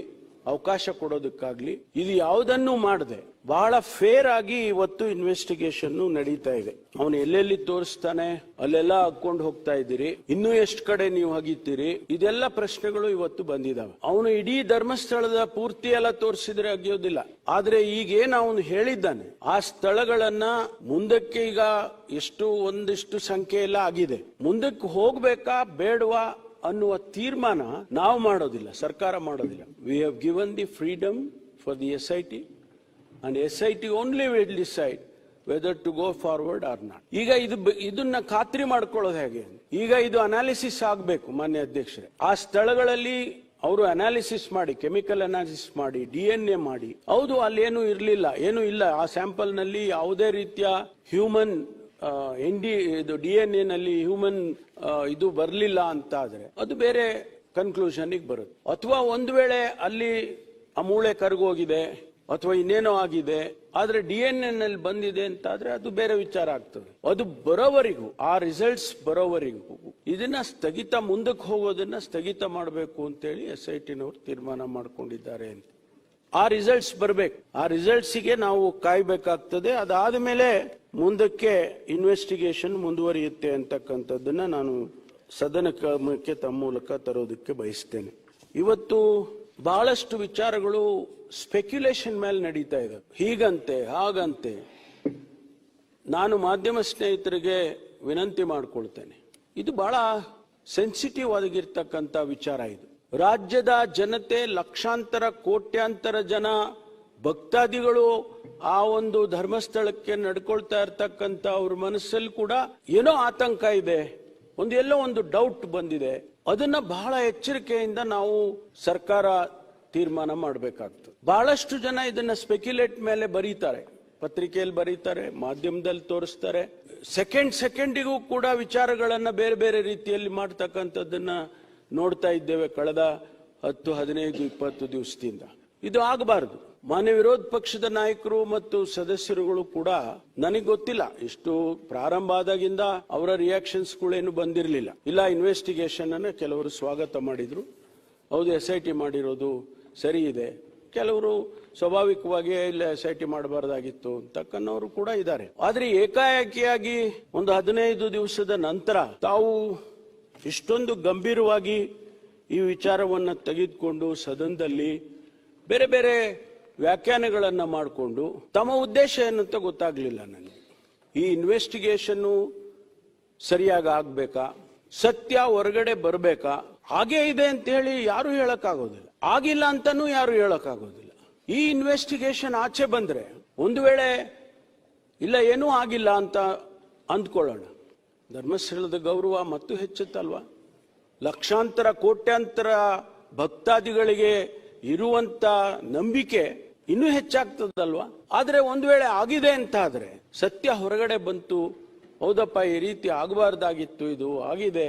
ಅವಕಾಶ ಕೊಡೋದಕ್ಕಾಗ್ಲಿ, ಇದು ಯಾವುದನ್ನು ಮಾಡದೆ. ಬಹಳ ಫೇರ್ ಆಗಿ ಇವತ್ತು ಇನ್ವೆಸ್ಟಿಗೇಷನ್ ನಡೀತಾ ಇದೆ. ಅವನು ಎಲ್ಲೆಲ್ಲಿ ತೋರಿಸ್ತಾನೆ, ಅಲ್ಲೆಲ್ಲ ಹಾಕೊಂಡು ಹೋಗ್ತಾ ಇದ್ದೀರಿ. ಇನ್ನೂ ಎಷ್ಟು ಕಡೆ ನೀವು ಹಗಿತೀರಿ? ಇದೆಲ್ಲ ಪ್ರಶ್ನೆಗಳು ಇವತ್ತು ಬಂದಿದಾವೆ. ಅವನು ಇಡೀ ಧರ್ಮಸ್ಥಳದ ಪೂರ್ತಿ ಎಲ್ಲ ತೋರಿಸಿದ್ರೆ ಅಗಿಯೋದಿಲ್ಲ ಆದ್ರೆ ಈಗೇನು ಅವನು ಹೇಳಿದ್ದಾನೆ, ಆ ಸ್ಥಳಗಳನ್ನ ಮುಂದಕ್ಕೆ ಈಗ ಎಷ್ಟು ಒಂದಿಷ್ಟು ಸಂಖ್ಯೆ ಎಲ್ಲ ಆಗಿದೆ. ಮುಂದಕ್ಕೆ ಹೋಗ್ಬೇಕಾ, ಬೇಡವಾ ಅನ್ನುವ ತೀರ್ಮಾನ ನಾವು ಮಾಡೋದಿಲ್ಲ, ಸರ್ಕಾರ ಮಾಡೋದಿಲ್ಲ. We have given the freedom for the S I T I T only will decide whether to go forward or not ಈಗ ಇದು ಇದನ್ನ ಖಾತ್ರಿ ಮಾಡ್ಕೊಳ್ಳೋದು ಹೇಗೆ? ಈಗ ಇದು ಅನಾಲಿಸಿಸ್ ಆಗಬೇಕು, ಮಾನ್ಯ ಅಧ್ಯಕ್ಷರೇ. ಆ ಸ್ಥಳಗಳಲ್ಲಿ ಅವರು ಅನಾಲಿಸಿಸ್ ಮಾಡಿ ಕೆಮಿಕಲ್ ಅನಾಲಿಸಿಸ್ ಮಾಡಿ ಡಿ ಎನ್ ಎ ಮಾಡಿ. ಹೌದು ಅಲ್ಲಿ ಇರಲಿಲ್ಲ, ಏನು ಇಲ್ಲ. ಆ ಸ್ಯಾಂಪಲ್ನಲ್ಲಿ ಯಾವುದೇ ರೀತಿಯ ಹ್ಯೂಮನ್ ಎನ್ ಡಿ ಇದು ಡಿ ಎನ್ ಎ ನಲ್ಲಿ ಹ್ಯೂಮನ್ ಇದು ಬರಲಿಲ್ಲ ಅಂತ ಆದ್ರೆ ಅದು ಬೇರೆ ಕನ್ಕ್ಲೂಷನ್ ಬರುತ್ತೆ. ಅಥವಾ ಒಂದು ವೇಳೆ ಅಲ್ಲಿ ಆ ಮೂಳೆ ಕರಗೋಗಿದೆ ಅಥವಾ ಇನ್ನೇನೋ ಆಗಿದೆ, ಆದ್ರೆ ಡಿ ಎನ್ ಎನ್ನಲ್ಲಿ ಬಂದಿದೆ ಅಂತ ಆದ್ರೆ ಅದು ಬೇರೆ ವಿಚಾರ ಆಗ್ತದೆ. ಅದು ಬರೋವರೆಗೂ, ಆ ರಿಸಲ್ಟ್ಸ್ ಬರೋವರೆಗೂ, ಇದನ್ನ ಸ್ಥಗಿತ ಮುಂದಕ್ಕೆ ಹೋಗೋದನ್ನ ಸ್ಥಗಿತ ಮಾಡಬೇಕು ಅಂತೇಳಿ ಎಸ್ ಐ ಟಿನವರು ತೀರ್ಮಾನ ಮಾಡ್ಕೊಂಡಿದ್ದಾರೆ ಅಂತ. ಆ ರಿಸಲ್ಟ್ಸ್ ಬರಬೇಕು. ಆ ರಿಸಲ್ಟ್ಸಿಗೆ ನಾವು ಕಾಯ್ಬೇಕಾಗ್ತದೆ. ಅದಾದ ಮೇಲೆ ಮುಂದಕ್ಕೆ ಇನ್ವೆಸ್ಟಿಗೇಷನ್ ಮುಂದುವರಿಯುತ್ತೆ ಅಂತಕ್ಕಂಥದ್ದನ್ನ ನಾನು ಸದನ ಕ್ರಮಕ್ಕೆ ತಮ್ಮ ಮೂಲಕ ತರೋದಕ್ಕೆ ಬಯಸ್ತೇನೆ. ಇವತ್ತು ಬಹಳಷ್ಟು ವಿಚಾರಗಳು ಸ್ಪೆಕ್ಯುಲೇಷನ್ ಮೇಲೆ ನಡೀತಾ ಇದೆ. ಹೀಗಂತೆ, ಹಾಗಂತೆ. ನಾನು ಮಾಧ್ಯಮ ಸ್ನೇಹಿತರಿಗೆ ವಿನಂತಿ ಮಾಡಿಕೊಳ್ತೇನೆ. ಇದು ಬಹಳ ಸೆನ್ಸಿಟಿವ್ ಆಗಿರ್ತಕ್ಕಂಥ ವಿಚಾರ ಇದು. ರಾಜ್ಯದ ಜನತೆ, ಲಕ್ಷಾಂತರ, ಕೋಟ್ಯಾಂತರ ಜನ ಭಕ್ತಾದಿಗಳು ಆ ಒಂದು ಧರ್ಮಸ್ಥಳಕ್ಕೆ ನಡ್ಕೊಳ್ತಾ ಇರ್ತಕ್ಕಂಥ ಅವ್ರ ಮನಸ್ಸಲ್ಲಿ ಕೂಡ ಏನೋ ಆತಂಕ ಇದೆ. ಒಂದು ಎಲ್ಲೋ ಒಂದು ಡೌಟ್ ಬಂದಿದೆ. ಅದನ್ನ ಬಹಳ ಎಚ್ಚರಿಕೆಯಿಂದ ನಾವು ಸರ್ಕಾರ ತೀರ್ಮಾನ ಮಾಡಬೇಕಾಗ್ತದೆ. ಬಹಳಷ್ಟು ಜನ ಇದನ್ನ ಸ್ಪೆಕ್ಯುಲೇಟ್ ಮೇಲೆ ಬರೀತಾರೆ. ಪತ್ರಿಕೆಯಲ್ಲಿ ಬರೀತಾರೆ, ಮಾಧ್ಯಮದಲ್ಲಿ ತೋರಿಸ್ತಾರೆ. ಸೆಕೆಂಡ್ ಸೆಕೆಂಡಿಗೂ ಕೂಡ ವಿಚಾರಗಳನ್ನ ಬೇರೆ ಬೇರೆ ರೀತಿಯಲ್ಲಿ ಮಾಡ್ತಕ್ಕಂಥದ್ದನ್ನ ನೋಡ್ತಾ ಇದ್ದೇವೆ ಕಳೆದ ಹತ್ತು, ಹದಿನೈದು, ಇಪ್ಪತ್ತು ದಿವಸದಿಂದ. ಇದು ಆಗಬಾರದು. ಮಾನ್ಯ ವಿರೋಧ ಪಕ್ಷದ ನಾಯಕರು ಮತ್ತು ಸದಸ್ಯರುಗಳು ಕೂಡ ನನಗೆ ಗೊತ್ತಿಲ್ಲ. ಇಷ್ಟು ಪ್ರಾರಂಭ ಆದಾಗಿಂದ ಅವರ ರಿಯಾಕ್ಷನ್ಸ್ಗಳೇನು ಬಂದಿರಲಿಲ್ಲ. ಇಲ್ಲ ಇನ್ವೆಸ್ಟಿಗೇಷನ್ ಅನ್ನ ಕೆಲವರು ಸ್ವಾಗತ ಮಾಡಿದ್ರು. ಹೌದು ಎಸ್ ಐ ಟಿ ಮಾಡಿರೋದು ಸರಿ ಇದೆ. ಕೆಲವರು ಸ್ವಾಭಾವಿಕವಾಗಿ ಇಲ್ಲ ಎಸ್ ಐ ಟಿ ಮಾಡಬಾರ್ದಾಗಿತ್ತು ಅಂತಕ್ಕನ್ನವರು ಕೂಡ ಇದ್ದಾರೆ. ಆದ್ರೆ ಏಕಾಏಕಿಯಾಗಿ ಒಂದು ಹದಿನೈದು ದಿವಸದ ನಂತರ ತಾವು ಇಷ್ಟೊಂದು ಗಂಭೀರವಾಗಿ ಈ ವಿಚಾರವನ್ನು ತೆಗೆದುಕೊಂಡು ಸದನದಲ್ಲಿ ಬೇರೆ ಬೇರೆ ವ್ಯಾಖ್ಯಾನಗಳನ್ನು ಮಾಡಿಕೊಂಡು ತಮ್ಮ ಉದ್ದೇಶ ಏನಂತ ಗೊತ್ತಾಗಲಿಲ್ಲ ನನಗೆ. ಈ ಇನ್ವೆಸ್ಟಿಗೇಷನ್ನು ಸರಿಯಾಗಿ ಆಗಬೇಕಾ? ಸತ್ಯ ಹೊರಗಡೆ ಬರಬೇಕಾ? ಹಾಗೇ ಇದೆ ಅಂತ ಹೇಳಿ ಯಾರು ಹೇಳಕ್ಕಾಗೋದಿಲ್ಲ. ಆಗಿಲ್ಲ ಅಂತಾನೂ ಯಾರು ಹೇಳಕ್ಕಾಗೋದಿಲ್ಲ. ಈ ಇನ್ವೆಸ್ಟಿಗೇಷನ್ ಆಚೆ ಬಂದ್ರೆ ಒಂದು ವೇಳೆ ಇಲ್ಲ ಏನೂ ಆಗಿಲ್ಲ ಅಂತ ಅಂದ್ಕೊಳ್ಳೋಣ. ಧರ್ಮಸ್ಥಳದ ಗೌರವ ಮತ್ತು ಹೆಚ್ಚುತ್ತಲ್ವಾ? ಲಕ್ಷಾಂತರ, ಕೋಟ್ಯಾಂತರ ಭಕ್ತಾದಿಗಳಿಗೆ ಇರುವಂತ ನಂಬಿಕೆ ಇನ್ನೂ ಹೆಚ್ಚಾಗ್ತದಲ್ವಾ? ಆದರೆ ಒಂದು ವೇಳೆ ಆಗಿದೆ ಅಂತ ಆದ್ರೆ ಸತ್ಯ ಹೊರಗಡೆ ಬಂತು, ಹೌದಪ್ಪ, ಈ ರೀತಿ ಆಗಬಾರ್ದಾಗಿತ್ತು, ಇದು ಆಗಿದೆ.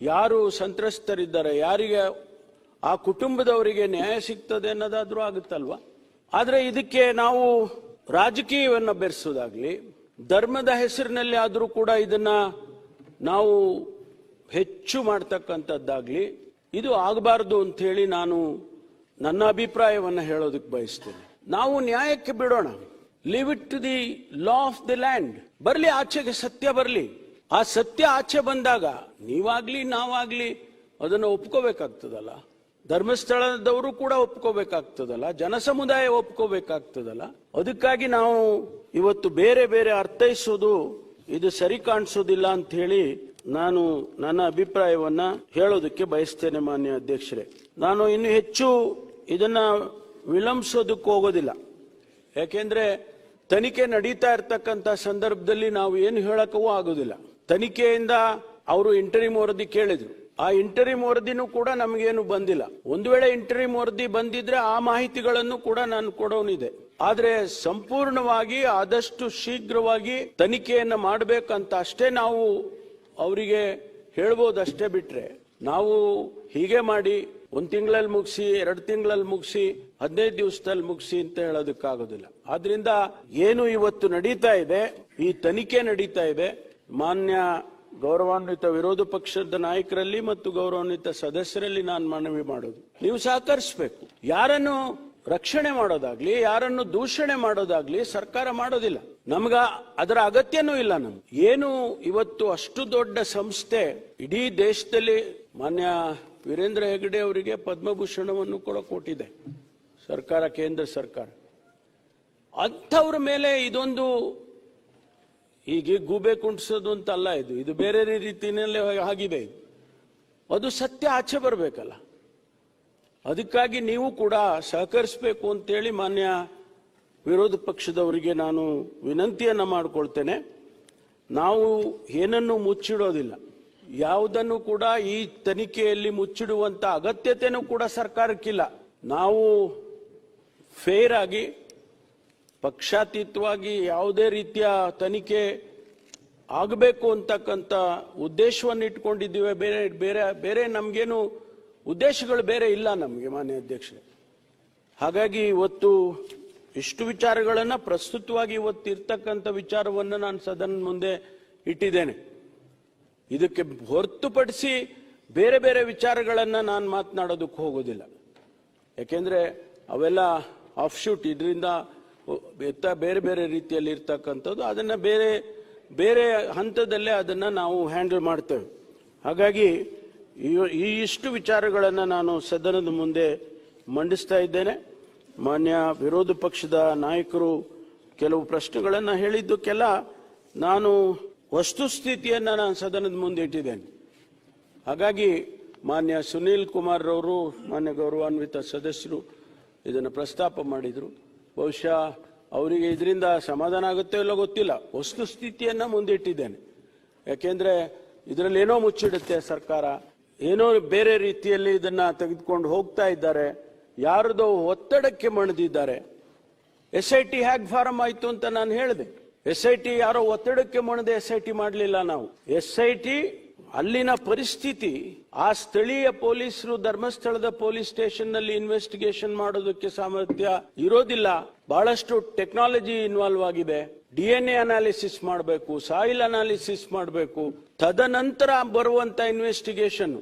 ಯಾರು ಸಂತ್ರಸ್ತರಿದ್ದಾರೆ, ಯಾರಿಗೆ ಆ ಕುಟುಂಬದವರಿಗೆ ನ್ಯಾಯ ಸಿಗ್ತದೆ ಅನ್ನೋದಾದ್ರೂ ಆಗುತ್ತಲ್ವಾ? ಆದರೆ ಇದಕ್ಕೆ ನಾವು ರಾಜಕೀಯವನ್ನು ಬೆರೆಸೋದಾಗ್ಲಿ, ಧರ್ಮದ ಹೆಸರಿನಲ್ಲಿ ಆದರೂ ಕೂಡ ಇದನ್ನ ನಾವು ಹೆಚ್ಚು ಮಾಡ್ತಕ್ಕಂಥದ್ದಾಗ್ಲಿ, ಇದು ಆಗಬಾರ್ದು ಅಂತ ಹೇಳಿ ನಾನು ನನ್ನ ಅಭಿಪ್ರಾಯವನ್ನು ಹೇಳೋದಕ್ಕೆ ಬಯಸ್ತೇನೆ. ನಾವು ನ್ಯಾಯಕ್ಕೆ ಬಿಡೋಣ. Leave it to the law of the land ಬರಲಿ, ಆಚೆಗೆ ಸತ್ಯ ಬರಲಿ. ಆ ಸತ್ಯ ಆಚೆ ಬಂದಾಗ ನೀವಾಗ್ಲಿ, ನಾವಾಗ್ಲಿ ಅದನ್ನು ಒಪ್ಕೋಬೇಕಾಗ್ತದಲ್ಲ. ಧರ್ಮಸ್ಥಳದವರು ಕೂಡ ಒಪ್ಕೋಬೇಕಾಗ್ತದಲ್ಲ. ಜನಸಮುದಾಯ ಒಪ್ಕೋಬೇಕಾಗ್ತದಲ್ಲ. ಅದಕ್ಕಾಗಿ ನಾವು ಇವತ್ತು ಬೇರೆ ಬೇರೆ ಅರ್ಥೈಸೋದು, ಇದು ಸರಿ ಕಾಣಿಸೋದಿಲ್ಲ ಅಂತ ಹೇಳಿ ನಾನು ನನ್ನ ಅಭಿಪ್ರಾಯವನ್ನ ಹೇಳೋದಕ್ಕೆ ಬಯಸ್ತೇನೆ ಮಾನ್ಯ ಅಧ್ಯಕ್ಷರೇ. ನಾನು ಇನ್ನು ಹೆಚ್ಚು ಇದನ್ನ ವಿಳಂಬಿಸೋದಕ್ಕೆ ಹೋಗೋದಿಲ್ಲ. ಯಾಕೆಂದ್ರೆ ತನಿಖೆ ನಡೀತಾ ಇರ್ತಕ್ಕಂಥ ಸಂದರ್ಭದಲ್ಲಿ ನಾವು ಏನು ಹೇಳಕ್ಕೂ ಆಗೋದಿಲ್ಲ. ತನಿಖೆಯಿಂದ ಅವರು ಇಂಟರಿಮ್ ವರದಿ ಕೇಳಿದ್ರು. ಆ ಇಂಟರಿಮ್ ವರದಿನೂ ಕೂಡ ನಮಗೇನು ಬಂದಿಲ್ಲ. ಒಂದು ವೇಳೆ ಇಂಟರಿಮ್ ವರದಿ ಬಂದಿದ್ರೆ ಆ ಮಾಹಿತಿಗಳನ್ನು ಕೂಡ ನಾನು ಕೊಡೋನಿದೆ. ಆದರೆ ಸಂಪೂರ್ಣವಾಗಿ ಆದಷ್ಟು ಶೀಘ್ರವಾಗಿ ತನಿಖೆಯನ್ನು ಮಾಡಬೇಕಂತ ಅಷ್ಟೇ ನಾವು ಅವರಿಗೆ ಹೇಳ್ಬೋದಷ್ಟೇ ಬಿಟ್ರೆ, ನಾವು ಹೀಗೆ ಮಾಡಿ ಒಂದ್ ತಿಂಗಳಲ್ಲಿ ಮುಗಿಸಿ, ಎರಡು ತಿಂಗಳಲ್ಲಿ ಮುಗಿಸಿ, ಹದಿನೈದು ದಿವಸದಲ್ಲಿ ಮುಗಿಸಿ ಅಂತ ಹೇಳೋದಕ್ಕಾಗೋದಿಲ್ಲ. ಆದ್ರಿಂದ ಏನು ಇವತ್ತು ನಡೀತಾ ಇದೆ, ಈ ತನಿಖೆ ನಡೀತಾ ಇದೆ, ಮಾನ್ಯ ಗೌರವಾನ್ವಿತ ವಿರೋಧ ಪಕ್ಷದ ನಾಯಕರಲ್ಲಿ ಮತ್ತು ಗೌರವಾನ್ವಿತ ಸದಸ್ಯರಲ್ಲಿ ನಾನು ಮನವಿ ಮಾಡೋದು. ನೀವು ಸಹಕರಿಸಬೇಕು. ಯಾರನ್ನು ರಕ್ಷಣೆ ಮಾಡೋದಾಗ್ಲಿ, ಯಾರನ್ನು ದೂಷಣೆ ಮಾಡೋದಾಗ್ಲಿ ಸರ್ಕಾರ ಮಾಡೋದಿಲ್ಲ. ನಮ್ಗ ಅದರ ಅಗತ್ಯನೂ ಇಲ್ಲ ನಮ್ಗೆ. ಏನು ಇವತ್ತು ಅಷ್ಟು ದೊಡ್ಡ ಸಂಸ್ಥೆ ಇಡೀ ದೇಶದಲ್ಲಿ ಮಾನ್ಯ ವೀರೇಂದ್ರ ಹೆಗಡೆ ಅವರಿಗೆ ಪದ್ಮಭೂಷಣವನ್ನು ಕೂಡ ಕೊಟ್ಟಿದೆ. ಸರ್ಕಾರ, ಕೇಂದ್ರ ಸರ್ಕಾರ. ಅಂಥವ್ರ ಮೇಲೆ ಇದೊಂದು ಹೀಗೆ ಗೂಬೆ ಕುಂಟಿಸೋದು ಅಂತಲ್ಲ ಇದು. ಇದು ಬೇರೆ ರೀತಿಯಲ್ಲಿ ಆಗಿದೆ. ಅದು ಸತ್ಯ ಆಚೆ ಬರಬೇಕಲ್ಲ. ಅದಕ್ಕಾಗಿ ನೀವು ಕೂಡ ಸಹಕರಿಸಬೇಕು ಅಂತೇಳಿ ಮಾನ್ಯ ವಿರೋಧ ಪಕ್ಷದವರಿಗೆ ನಾನು ವಿನಂತಿಯನ್ನು ಮಾಡಿಕೊಳ್ತೇನೆ. ನಾವು ಏನನ್ನು ಮುಚ್ಚಿಡೋದಿಲ್ಲ. ಯಾವುದನ್ನು ಕೂಡ ಈ ತನಿಖೆಯಲ್ಲಿ ಮುಚ್ಚಿಡುವಂಥ ಅಗತ್ಯತೆನೂ ಕೂಡ ಸರ್ಕಾರಕ್ಕಿಲ್ಲ. ನಾವು ಫೇರ್ ಆಗಿ, ಪಕ್ಷಾತೀತವಾಗಿ ಯಾವುದೇ ರೀತಿಯ ತನಿಖೆ ಆಗಬೇಕು ಅಂತಕ್ಕಂಥ ಉದ್ದೇಶವನ್ನು ಇಟ್ಕೊಂಡಿದ್ದೀವಿ ಬೇರೆ ಬೇರೆ ಬೇರೆ ನಮಗೇನು ಉದ್ದೇಶಗಳು ಬೇರೆ ಇಲ್ಲ ನಮಗೆ ಮಾನ್ಯ ಅಧ್ಯಕ್ಷರೇ. ಹಾಗಾಗಿ ಇವತ್ತು ಇಷ್ಟು ವಿಚಾರಗಳನ್ನು ಪ್ರಸ್ತುತವಾಗಿ ಇವತ್ತು ಇರ್ತಕ್ಕಂಥ ವಿಚಾರವನ್ನು ನಾನು ಸದನ ಮುಂದೆ ಇಟ್ಟಿದ್ದೇನೆ. ಇದಕ್ಕೆ ಹೊರತುಪಡಿಸಿ ಬೇರೆ ಬೇರೆ ವಿಚಾರಗಳನ್ನು ನಾನು ಮಾತನಾಡೋದಕ್ಕೆ ಹೋಗೋದಿಲ್ಲ. ಯಾಕೆಂದರೆ ಅವೆಲ್ಲ ಆಫ್ ಶೂಟ್ ಇದರಿಂದ ಎತ್ತ ಬೇರೆ ಬೇರೆ ರೀತಿಯಲ್ಲಿ ಇರ್ತಕ್ಕಂಥದ್ದು, ಅದನ್ನು ಬೇರೆ ಬೇರೆ ಹಂತದಲ್ಲೇ ಅದನ್ನು ನಾವು ಹ್ಯಾಂಡಲ್ ಮಾಡ್ತೇವೆ. ಹಾಗಾಗಿ ಈ- ಇಷ್ಟು ವಿಚಾರಗಳನ್ನು ನಾನು ಸದನದ ಮುಂದೆ ಮಂಡಿಸ್ತಾ ಇದ್ದೇನೆ. ಮಾನ್ಯ ವಿರೋಧ ಪಕ್ಷದ ನಾಯಕರು ಕೆಲವು ಪ್ರಶ್ನೆಗಳನ್ನು ಹೇಳಿದ್ದಕ್ಕೆಲ್ಲ ನಾನು ವಸ್ತುಸ್ಥಿತಿಯನ್ನು ನಾನು ಸದನದ ಮುಂದೆ ಇಟ್ಟಿದ್ದೇನೆ. ಹಾಗಾಗಿ ಮಾನ್ಯ ಸುನೀಲ್ ಕುಮಾರ್ ರವರು, ಮಾನ್ಯ ಗೌರವಾನ್ವಿತ ಸದಸ್ಯರು ಇದನ್ನು ಪ್ರಸ್ತಾಪ ಮಾಡಿದರು. ಬಹುಶಃ ಅವರಿಗೆ ಇದರಿಂದ ಸಮಾಧಾನ ಆಗುತ್ತೋ ಇಲ್ಲೋ ಗೊತ್ತಿಲ್ಲ. ವಸ್ತುಸ್ಥಿತಿಯನ್ನು ಮುಂದಿಟ್ಟಿದ್ದೇನೆ ಯಾಕೆಂದರೆ ಇದರಲ್ಲಿ ಏನೋ ಮುಚ್ಚಿಡುತ್ತೆ ಸರ್ಕಾರ. ಏನೋ ಬೇರೆ ರೀತಿಯಲ್ಲಿ ಇದನ್ನ ತೆಗೆದುಕೊಂಡು ಹೋಗ್ತಾ ಇದ್ದಾರೆ. ಯಾರದೋ ಒತ್ತಡಕ್ಕೆ ಮಣಿದಿದ್ದಾರೆ. ಎಸ್ ಐ ಟಿ ಹ್ಯಾಗ್ ಫಾರಂ ಆಯ್ತು ಅಂತ ನಾನು ಹೇಳಿದೆ. ಎಸ್ ಐ ಟಿ ಯಾರೋ ಒತ್ತಡಕ್ಕೆ ಮಣದೆ ಎಸ್ ಐ ಟಿ ಮಾಡಲಿಲ್ಲ ನಾವು. ಎಸ್ ಐ ಟಿ ಅಲ್ಲಿನ ಪರಿಸ್ಥಿತಿ, ಆ ಸ್ಥಳೀಯ ಪೊಲೀಸರು ಧರ್ಮಸ್ಥಳದ ಪೊಲೀಸ್ ಸ್ಟೇಷನ್ನಲ್ಲಿ ಇನ್ವೆಸ್ಟಿಗೇಷನ್ ಮಾಡೋದಕ್ಕೆ ಸಾಮರ್ಥ್ಯ ಇರೋದಿಲ್ಲ. ಬಹಳಷ್ಟು ಟೆಕ್ನಾಲಜಿ ಇನ್ವಾಲ್ವ್ ಆಗಿದೆ. ಡಿ ಎನ್ ಎ ಅನಾಲಿಸಿಸ್ ಮಾಡಬೇಕು ಸಾಯಿಲ್ ಅನಾಲಿಸಿಸ್ ಮಾಡಬೇಕು. ತದನಂತರ ಬರುವಂತ ಇನ್ವೆಸ್ಟಿಗೇಷನ್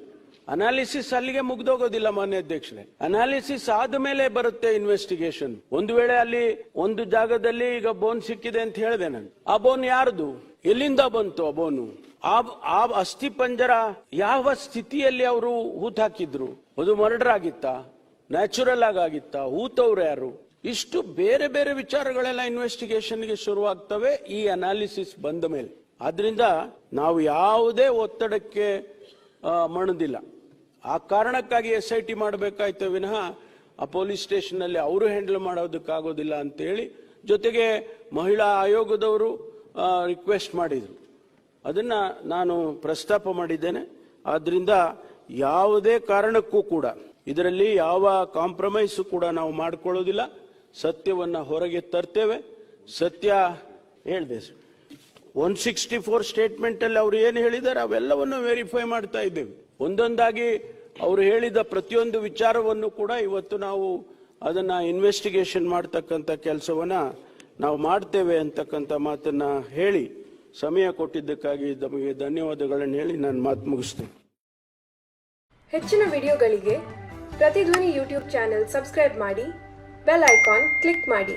ಅನಾಲಿಸಿಸ್ ಅಲ್ಲಿಗೆ ಮುಗ್ದೋಗೋದಿಲ್ಲ ಮಾನ್ಯ ಅಧ್ಯಕ್ಷರೇ. ಅನಾಲಿಸಿಸ್ ಆದ್ಮೇಲೆ ಬರುತ್ತೆ ಇನ್ವೆಸ್ಟಿಗೇಷನ್ ಒಂದು ವೇಳೆ ಅಲ್ಲಿ ಒಂದು ಜಾಗದಲ್ಲಿ ಈಗ ಬೋನ್ ಸಿಕ್ಕಿದೆ ಅಂತ ಹೇಳಿದೆ ನಾನು. ಆ ಬೋನ್ ಯಾರ್ದು? ಎಲ್ಲಿಂದ ಬಂತು ಆ ಬೋನು ಆ ಅಸ್ಥಿ ಪಂಜರ ಯಾವ ಸ್ಥಿತಿಯಲ್ಲಿ ಅವರು ಹೂತಾಕಿದ್ರು ಅದು ಮರ್ಡರ್ ಆಗಿತ್ತಾ? ನ್ಯಾಚುರಲ್ ಆಗಿ ಆಗಿತ್ತಾ? ಹೂತವ್ರು ಯಾರು? ಇಷ್ಟು ಬೇರೆ ಬೇರೆ ವಿಚಾರಗಳೆಲ್ಲ ಇನ್ವೆಸ್ಟಿಗೇಷನ್ಗೆ ಶುರುವಾಗ್ತವೆ, ಈ ಅನಾಲಿಸಿಸ್ ಬಂದ ಮೇಲೆ. ಆದ್ರಿಂದ ನಾವು ಯಾವುದೇ ಒತ್ತಡಕ್ಕೆ ಮಣದಿಲ್ಲ. ಆ ಕಾರಣಕ್ಕಾಗಿ ಎಸ್ ಐ ಟಿ ಮಾಡಬೇಕಾಯ್ತು ವಿನಃ ಆ ಪೊಲೀಸ್ ಸ್ಟೇಷನ್ನಲ್ಲಿ ಅವರು ಹ್ಯಾಂಡಲ್ ಮಾಡೋದಕ್ಕಾಗೋದಿಲ್ಲ ಅಂತೇಳಿ ಜೊತೆಗೆ ಮಹಿಳಾ ಆಯೋಗದವರು ರಿಕ್ವೆಸ್ಟ್ ಮಾಡಿದರು. ಅದನ್ನು ನಾನು ಪ್ರಸ್ತಾಪ ಮಾಡಿದ್ದೇನೆ. ಆದ್ದರಿಂದ ಯಾವುದೇ ಕಾರಣಕ್ಕೂ ಕೂಡ, ಇದರಲ್ಲಿ ಯಾವ ಕಾಂಪ್ರಮೈಸ್ ಕೂಡ ನಾವು ಮಾಡಿಕೊಳ್ಳೋದಿಲ್ಲ. ಸತ್ಯವನ್ನು ಹೊರಗೆ ತರ್ತೇವೆ. ಸತ್ಯ ಹೇಳಿದೆ. ಒನ್ ಸಿಕ್ಸ್ಟಿ ಫೋರ್ ಸ್ಟೇಟ್ಮೆಂಟ್ ಅಲ್ಲಿ ಅವ್ರು ಏನು ಹೇಳಿದ್ದಾರೆ ಅವೆಲ್ಲವನ್ನು ವೆರಿಫೈ ಮಾಡ್ತಾ ಇದ್ದೇವೆ. ಒಂದೊಂದಾಗಿ ಅವರು ಹೇಳಿದ ಪ್ರತಿಯೊಂದು ವಿಚಾರವನ್ನು ಕೂಡ ಇವತ್ತು ನಾವು ಅದನ್ನು ಇನ್ವೆಸ್ಟಿಗೇಷನ್ ಮಾಡ್ತಕ್ಕಂಥ ಕೆಲಸವನ್ನು ನಾವು ಮಾಡ್ತೇವೆ ಅಂತಕ್ಕಂಥ ಮಾತನ್ನು ಹೇಳಿ ಸಮಯ ಕೊಟ್ಟಿದ್ದಕ್ಕಾಗಿ ತಮಗೆ ಧನ್ಯವಾದಗಳನ್ನು ಹೇಳಿ ನಾನು ಮಾತು ಮುಗಿಸ್ತೇನೆ. ಹೆಚ್ಚಿನ ವಿಡಿಯೋಗಳಿಗೆ ಪ್ರತಿಧ್ವನಿ ಯೂಟ್ಯೂಬ್ ಚಾನೆಲ್ ಸಬ್ಸ್ಕ್ರೈಬ್ ಮಾಡಿ, ಬೆಲ್ ಐಕಾನ್ ಕ್ಲಿಕ್ ಮಾಡಿ.